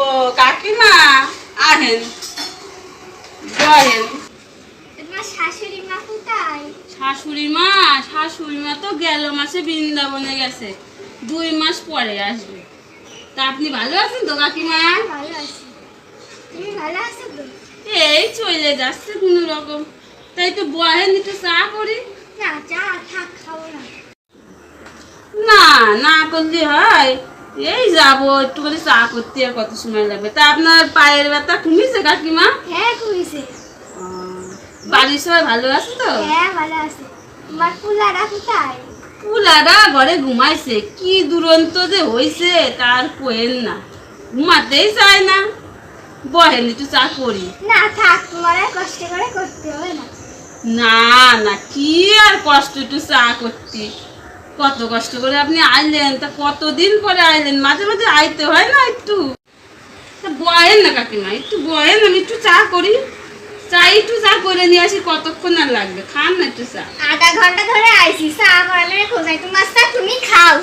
ও কাকিমা আহেন। বহেন শাশুড়ি মা কোথায় শাশুড়ি মা শাশুড়ি মা তো গেল মাসে বৃন্দাবনে গেছে। দুই মাস পরে আসবে। তা আপনি ভালো আছেন তো কাকিমা? ভালো আছি তুমি ভালো আছো তো এই চলে যাচ্ছে কোনো রকম। তাই তো বহেন একটু চা করি। না চা থাক খাব না। না না করলে হয়। এই যাব একটু করে চা করতে আর কত সময় লাগবে? তা আপনার পায়ের ব্যথা কমিছে কাকিমা? হ্যাঁ কইছে বাড়ির সবাই ভালো আছে তো? হ্যাঁ ভালো আছে। তোমার পুলারা কোথায়? পুলারা ঘরে ঘুমাইছে। কি দুরন্ত যে হইছে তার কোয়েন না। ঘুমাতেই চায় না। বহেন একটু চা করি। না থাক তোমার কষ্ট করে করতে হবে না। না না কি আর কষ্ট একটু চা করতে। কত কষ্ট করে আপনি আইলেন, তা কতদিন পরে আইলেন? মাঝে মাঝে আইতে হয় না একটু। তা বয়েন না কাকিমা, একটু বয়েন, আমি একটু চা করি। চা, একটু চা করে নিয়ে আসি, কতক্ষণ আর লাগবে? খান না একটু চা। আধা ঘণ্টা ধরে আইছি, চা করলে খোঁজাই তোমার চা তুমি খাও